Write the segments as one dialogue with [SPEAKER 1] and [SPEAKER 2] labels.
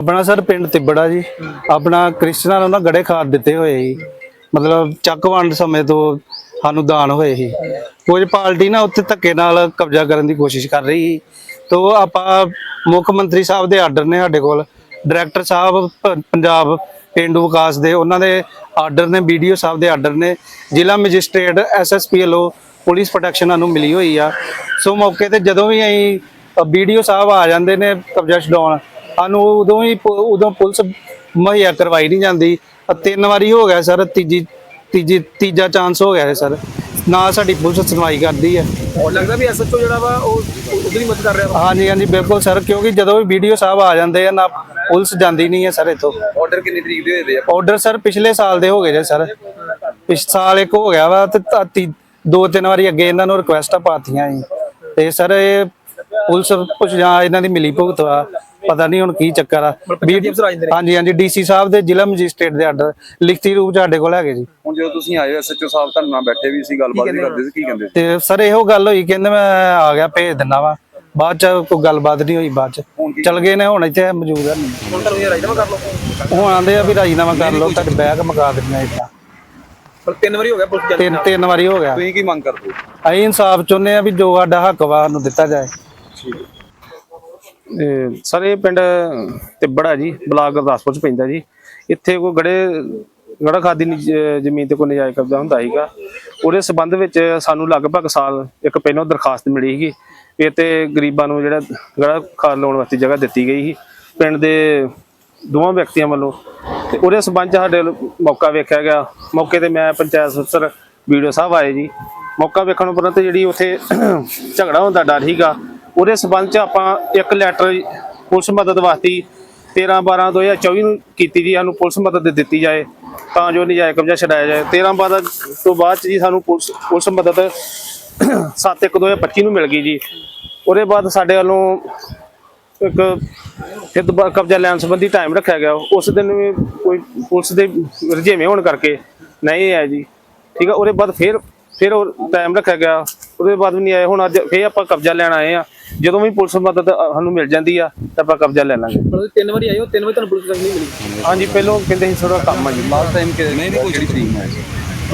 [SPEAKER 1] ਆਪਣਾ ਸਰ ਪਿੰਡ ਤਿੱਬੜਾ ਜੀ। ਆਪਣਾ ਕ੍ਰਿਸਚਨਾਂ ਨੂੰ ਨਾ ਗੜੇ ਖਾਦ ਦਿੱਤੇ ਹੋਏ ਸੀ। ਮਤਲਬ ਚੱਕ ਵੰਡ ਸਮੇਂ ਤੋਂ ਸਾਨੂੰ ਦਾਨ ਹੋਏ ਸੀ। ਕੁਝ ਪਾਰਟੀ ਨਾ ਉੱਥੇ ਧੱਕੇ ਨਾਲ ਕਬਜ਼ਾ ਕਰਨ ਦੀ ਕੋਸ਼ਿਸ਼ ਕਰ ਰਹੀ ਸੀ। ਤੋ ਆਪਾਂ ਮੁੱਖ ਮੰਤਰੀ ਸਾਹਿਬ ਦੇ ਆਰਡਰ ਨੇ ਸਾਡੇ ਕੋਲ, ਡਾਇਰੈਕਟਰ ਸਾਹਿਬ ਪੰਜਾਬ ਪਿੰਡੂ ਵਿਕਾਸ ਦੇ ਉਹਨਾਂ ਦੇ ਆਰਡਰ ਨੇ ਵੀਡੀਓ ਸਾਹਿਬ ਦੇ ਆਰਡਰ ਨੇ, ਜ਼ਿਲ੍ਹਾ ਮੈਜਿਸਟ੍ਰੇਟ ਐਸਐਸਪੀ ਵੱਲੋਂ ਪੁਲਿਸ ਪ੍ਰੋਟੈਕਸ਼ਨ ਨੂੰ ਮਿਲੀ ਹੋਈ ਆ। ਸੋ ਮੌਕੇ ਤੇ ਜਦੋਂ ਵੀ ਅਸੀਂ ਵੀਡੀਓ ਸਾਹਿਬ ਆ ਜਾਂਦੇ ਨੇ ਕਬਜ਼ਾ ਛਡਾਉਣ ਸਾਨੂੰ ਉਦੋਂ ਹੀ ਉਦੋਂ ਪੁਲਿਸ ਮੁਹੱਈਆ ਕਰਵਾਈ ਨਹੀਂ ਜਾਂਦੀ। ਤਿੰਨ ਵਾਰੀ ਹੋ ਗਿਆ ਸਰ ਤੀਜੀ ਤੀਜੀ ਤੀਜਾ ਚਾਂਸ ਹੋ ਗਿਆ ਹੈ ਸਰ। ਨਾ ਸਾਡੀ ਪੁਲਿਸ ਸੁਣਵਾਈ ਕਰਦੀ ਹੈ।
[SPEAKER 2] ਔਰ ਲੱਗਦਾ ਵੀ ਐਸਐਚਓ ਜਿਹੜਾ ਵਾ ਉਹ ਉਧਰ ਹੀ ਮਦਦ ਕਰ ਰਿਹਾ ਵਾ।
[SPEAKER 1] ਹਾਂਜੀ ਹਾਂਜੀ ਬਿਲਕੁਲ ਸਰ ਕਿਉਂਕਿ ਜਦੋਂ ਵੀ ਵੀਡੀਓ ਸਾਹਿਬ ਆ ਜਾਂਦੇ ਆ ਨਾ ਪੁਲਿਸ ਜਾਂਦੀ ਨਹੀਂ ਹੈ ਸਰ ਇੱਥੋਂ।
[SPEAKER 2] ਆਰਡਰ ਕਿੰਨੀ ਤਰੀਕ ਦੇ ਹੋਏ ਦੇ ਆ
[SPEAKER 1] ਆਰਡਰ ਸਰ ਪਿਛਲੇ ਸਾਲ ਦੇ ਹੋ ਗਏ ਜੇ ਸਰ। ਪਿਛ ਸਾਲ ਇੱਕ ਹੋ ਗਿਆ ਵਾ ਤੇ ਦੋ ਤਿੰਨ ਵਾਰੀ ਅੱਗੇ ਇਹਨਾਂ ਨੂੰ ਰਿਕੁਐਸਟਾਂ ਪਾਤੀਆਂ ਸੀ ਤੇ ਸਰ ਇਹ ਪੁਲਿਸ ਕੁਝ ਜਾਂ ਇਹਨਾਂ ਦੀ ਮਿਲੀ ਭੁਗਤ ਵਾ। ਪਤਾ ਨਹੀਂ ਹੁਣ ਕੀ ਚੱਕਰ ਆ।
[SPEAKER 2] ਨੇ।
[SPEAKER 1] ਹਾਂਜੀ ਹਾਂਜੀ ਡੀਸੀ ਸਾਹਿਬ ਦੇ ਜ਼ਿਲ੍ਹਾ ਮੈਜਿਸਟ੍ਰੇਟ ਦੇ ਆਰਡਰ ਲਿਖਤੀ ਰੂਪ ਚ ਸਾਡੇ ਕੋਲ ਹੈਗੇ ਜੀ।
[SPEAKER 3] ਹੁਣ ਜਦੋਂ ਤੁਸੀਂ ਆਏ ਐਸਐਚਓ ਸਾਹਿਬ ਤੁਹਾਡੇ ਨਾਲ ਬੈਠੇ ਵੀ ਸੀ ਗੱਲਬਾਤ ਵੀ ਕਰਦੇ ਸੀ ਕੀ ਕਹਿੰਦੇ ਸੀ?
[SPEAKER 1] ਤੇ ਸਰ ਇਹੋ ਗੱਲ ਹੋਈ ਕਹਿੰਦੇ ਮੈਂ ਆ ਗਿਆ ਭੇਜ ਦਿੰਦਾ ਵਾ। ਬਾਅਦ ਚ ਕੋਈ ਗੱਲਬਾਤ ਨਹੀਂ ਹੋਈ ਬਾਅਦ ਚ। ਚਲ ਗਏ ਨੇ ਹੁਣ ਇੱਥੇ ਮੌਜੂਦ ਹਨ
[SPEAKER 2] ਹੁਣ ਤੁਹਾਨੂੰ ਇਹ ਰਾਜਨਾਮਾ ਕਰ ਲਓ।
[SPEAKER 1] ਹੁਣ ਆਂਦੇ ਆ ਵੀ ਰਾਜੀਨਾਮਾ ਕਰ ਲਓ ਤੁਹਾਡੇ ਬੈਗ ਮਗਾ ਦਿੰਦੇ ਇਦਾਂ।
[SPEAKER 2] ਪਰ ਤਿੰਨ ਵਾਰੀ ਹੋ ਗਿਆ ਪੁਲਿਸ ਜਾਂਦੀ
[SPEAKER 1] ਤਿੰਨ ਤਿੰਨ ਵਾਰੀ ਹੋ ਗਿਆ।
[SPEAKER 3] ਤੁਸੀਂ ਕੀ ਮੰਗ ਕਰਦੇ ਹੋ?
[SPEAKER 1] ਅਸੀਂ ਇਨਸਾਫ ਚਾਹੁੰਦੇ ਆ ਵੀ ਜੋ ਸਾਡਾ ਹੱਕ ਵਾ ਸਾਨੂੰ ਦਿੱਤਾ ਜਾਏ।
[SPEAKER 4] ਇਹ ਸਰ ਇਹ ਪਿੰਡ ਤਿੱਬੜਾ ਜੀ, ਬਲਾਕ ਗੁਰਦਾਸਪੁਰ ਚ ਪੈਂਦਾ ਜੀ। ਇੱਥੇ ਕੋਈ ਗੜੇ, ਗੜਾ ਖਾਦੀ ਨੀ- ਜ਼ਮੀਨ ਤੇ ਕੋਈ ਨਜਾਇਜ਼ ਕਬਜ਼ਾ ਹੁੰਦਾ ਸੀਗਾ। ਉਹਦੇ ਸਬੰਧ ਵਿੱਚ ਸਾਨੂੰ ਲਗਭਗ ਸਾਲ ਇੱਕ ਪਹਿਲਾਂ ਦਰਖਾਸਤ ਮਿਲੀ ਸੀਗੀ ਇਹ ਤੇ ਗਰੀਬਾਂ ਨੂੰ ਜਿਹੜਾ ਗੜਾ ਖਾਦ ਲਾਉਣ ਵਾਸਤੇ ਜਗ੍ਹਾ ਦਿੱਤੀ ਗਈ ਸੀ। ਪਿੰਡ ਦੇ ਦੋਵਾਂ ਵਿਅਕਤੀਆਂ ਵੱਲੋਂ। ਤੇ ਉਹਦੇ ਸਬੰਧ 'ਚ ਸਾਡੇ ਵੱਲੋਂ ਮੌਕਾ ਵੇਖਿਆ ਗਿਆ। ਮੌਕੇ ਤੇ ਮੈਂ ਪੰਚਾਇਤ ਅਫਸਰ ਵੀਡੀਓ ਸਾਹਿਬ ਆਏ ਜੀ। ਮੌਕਾ ਵੇਖਣ ਉਪਰੰਤ ਜਿਹੜੀ ਉੱਥੇ ਝਗੜਾ ਹੁੰਦਾ ਡਰ ਸੀਗਾ ਉਹਦੇ ਸਬੰਧ 'ਚ ਆਪਾਂ ਇੱਕ ਲੈਟਰ ਪੁਲਿਸ ਮਦਦ ਵਾਸਤੇ 13 12 2024 ਨੂੰ ਕੀਤੀ ਜੀ, ਸਾਨੂੰ ਪੁਲਿਸ ਮਦਦ ਦਿੱਤੀ ਜਾਏ, ਤਾਂ ਜੋ ਨਜਾਇਜ਼ ਕਬਜ਼ਾ ਛਡਾਇਆ ਜਾਏ। 13 12 ਤੋਂ ਬਾਅਦ 'ਚ ਜੀ ਸਾਨੂੰ ਪੁਲਿਸ ਪੁਲਿਸ ਮਦਦ 7 1 2025 ਨੂੰ ਮਿਲ ਗਈ ਜੀ। ਉਹਦੇ ਬਾਅਦ ਸਾਡੇ ਵੱਲੋਂ ਇੱਕ ਫਿਰ ਦੁਬਾਰਾ ਕਬਜ਼ਾ ਲੈਣ ਸੰਬੰਧੀ ਟਾਈਮ ਰੱਖਿਆ ਗਿਆ। ਉਸ ਦਿਨ ਵੀ ਕੋਈ ਪੁਲਿਸ ਦੇ ਰੁਝੇਵੇਂ ਹੋਣ ਕਰਕੇ ਨਹੀਂ ਆਇਆ ਜੀ। ਠੀਕ ਆ, ਉਹਦੇ ਬਾਅਦ ਫਿਰ ਫਿਰ ਉਹ ਟਾਈਮ ਰੱਖਿਆ ਗਿਆ। ਉਹਦੇ ਬਾਅਦ ਵੀ ਨਹੀਂ ਆਏ, ਹੁਣ ਅੱਜ ਫਿਰ ਆਪਾਂ ਕਬਜ਼ਾ ਲੈਣ ਆਏ ਆ। ਜਦੋਂ ਵੀ ਪੁਲਿਸ ਮਦਦ ਸਾਨੂੰ ਮਿਲ ਜਾਂਦੀ ਆ ਤਾਂ ਆਪਾਂ ਕਬਜ਼ਾ ਲੈ ਲਾਂਗੇ।
[SPEAKER 2] ਪਰ ਤਿੰਨ ਵਾਰੀ ਆਏ ਹੋ ਤਿੰਨ ਵਾਰੀ ਤੁਹਾਨੂੰ ਪੁਲਿਸ ਨਹੀਂ ਮਿਲੀ?
[SPEAKER 4] ਹਾਂਜੀ ਪਹਿਲੋਂ ਕਹਿੰਦੇ ਸੀ ਥੋੜਾ ਕੰਮ ਆ ਜੀ।
[SPEAKER 3] ਲਾਸਟ ਟਾਈਮ ਕਿ ਨਹੀਂ ਨਹੀਂ ਕੋਈ ਜਿਹੜੀ ਤਰੀਕ ਹੈ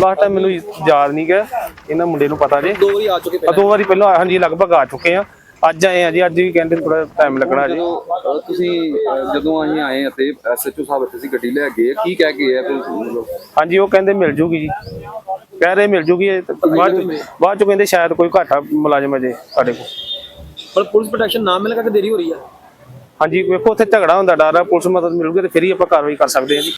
[SPEAKER 4] ਲਾਸਟ ਟਾਈਮ ਮੈਨੂੰ ਯਾਦ ਨਹੀਂ ਗਿਆ ਇਹਨਾਂ ਮੁੰਡੇ ਨੂੰ ਪਤਾ ਜੇ।
[SPEAKER 2] ਦੋ ਵਾਰੀ ਆ ਚੁੱਕੇ
[SPEAKER 4] ਦੋ ਵਾਰੀ ਪਹਿਲਾਂ ਆਏ, ਹਾਂਜੀ ਲਗਭਗ ਆ ਚੁੱਕੇ ਆ। ਅੱਜ ਆਏ ਆ ਜੀ ਅੱਜ ਵੀ ਕਹਿੰਦੇ ਥੋੜਾ ਟਾਈਮ ਲੱਗਣਾ ਜੀ।
[SPEAKER 3] ਤੁਸੀਂ ਜਦੋਂ ਅਸੀਂ ਆਏ ਅਤੇ ਐਸਐਚਓ ਸਾਹਿਬ ਇੱਥੇ ਸੀ ਗੱਡੀ ਲੈ ਗਏ ਕੀ ਕਹਿ ਕੇ ਗਏ ਆ?
[SPEAKER 4] ਹਾਂਜੀ ਉਹ ਕਹਿੰਦੇ ਮਿਲ ਜੂਗੀ ਜੀ। ਕਹਿ ਰਹੇ ਮਿਲ ਜੂਗੀ ਬਾਅਦ ਚ- ਬਾਅਦ ਚ ਕਹਿੰਦੇ ਸ਼ਾਇਦ ਕੋਈ ਘਾਟਾ ਮੁਲਾਜ਼ਮ ਅਜੇ ਸਾਡੇ ਕੋਲ।
[SPEAKER 2] ਪਰ ਪੁਲਿਸ ਪ੍ਰੋਟੈਕਸ਼ਨ ਨਾ ਮਿਲਣ ਕਰਕੇ ਦੇਰੀ ਹੋ ਰਹੀ ਆ।
[SPEAKER 4] ਹਾਂਜੀ, ਵੇਖੋ, ਉੱਥੇ ਝਗੜਾ ਹੁੰਦਾ, ਡਰ ਆ, ਪੁਲਿਸ ਮਦਦ ਮਿਲੂਗੀ ਤੇ ਫਿਰ ਹੀ ਆਪਾਂ ਕਾਰਵਾਈ ਕਰ ਸਕਦੇ ਹਾਂ ਜੀ।